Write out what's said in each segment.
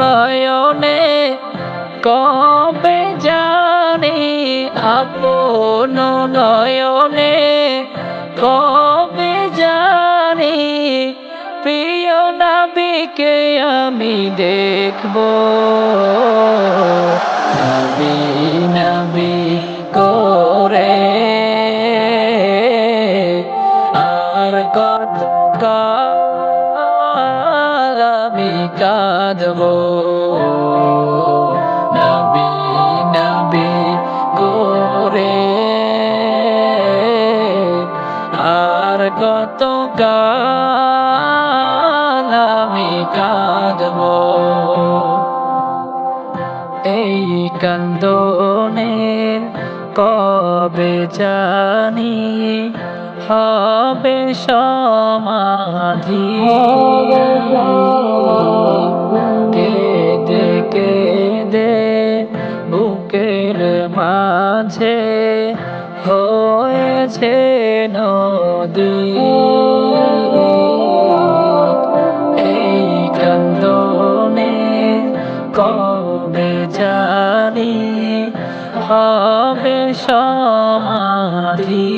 নয়নে কবে জানি আপন নয়নে কবে জানি প্রিয় নবীকে আমি দেখব। নবী নবী করে আর কত কাঁদব। নবী নবী করে আর কত কাল আমি কাঁদব। এই কান্দনের কবে জানি হবে সমাধি। কেঁদে কেঁদে বুকের মাঝে হয়েছে নদী। এই কবে জানি হবে সমাধি।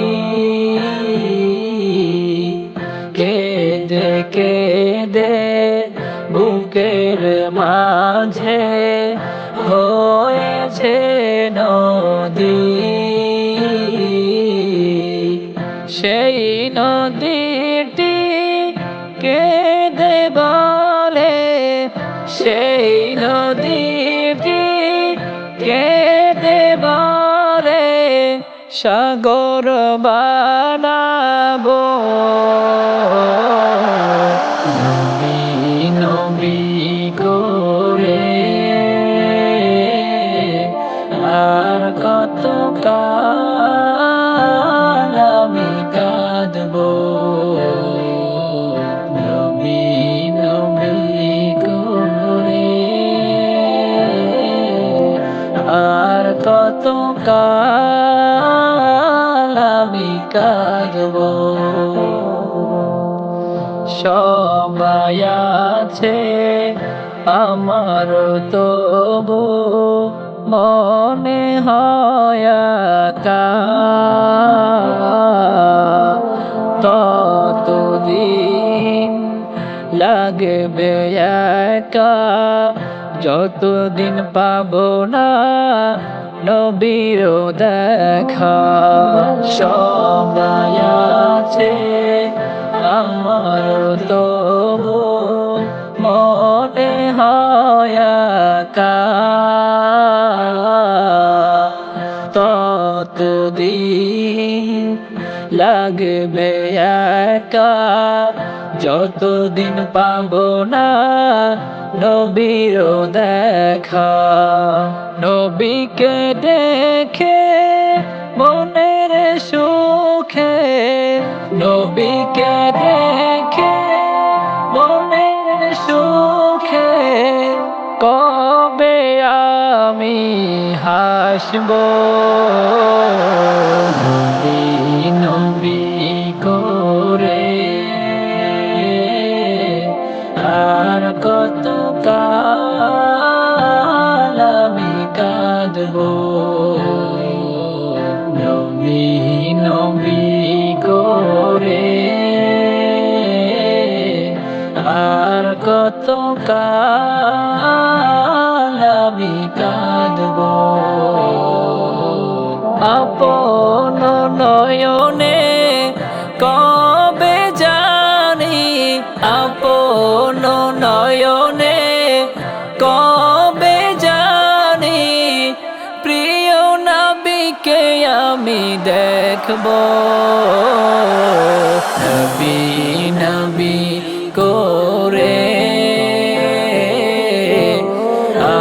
কেঁদে দে বুকের মাঝে হয়েছে নদী। সেই নদীটি কেঁদে বলে, সেই নদীটি কেঁদে বলে, সাগর বানাবো কত কাল আমি কাঁদব সবাই আছে আমার তবু মনে হয়। ততদিন লাগবে একা, যতদিন পাবো না নবীর দেখা সবাই আছে আমার তবু মনে হয় একা। ততদিন লাগবে একা যতদিন পাব না নবীর দেখা। নবীকে দেখে মনের সুখে, নবীকে দেখে মনের সুখে। কবে আমি হাসব? কাঁদব নবী নবী করে আর কত কাল কাঁদব। আপন নয়নে কে আমি দেখব। নবী নবী করে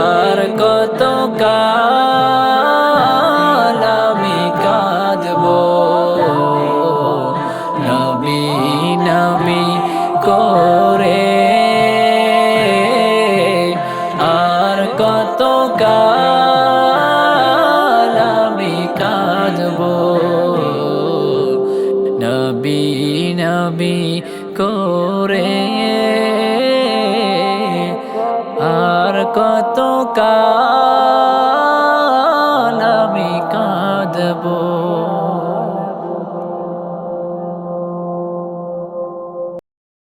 আর কত কাল আমি কাঁদব। নবী নবী করে নবী নবী করে। আর কত কা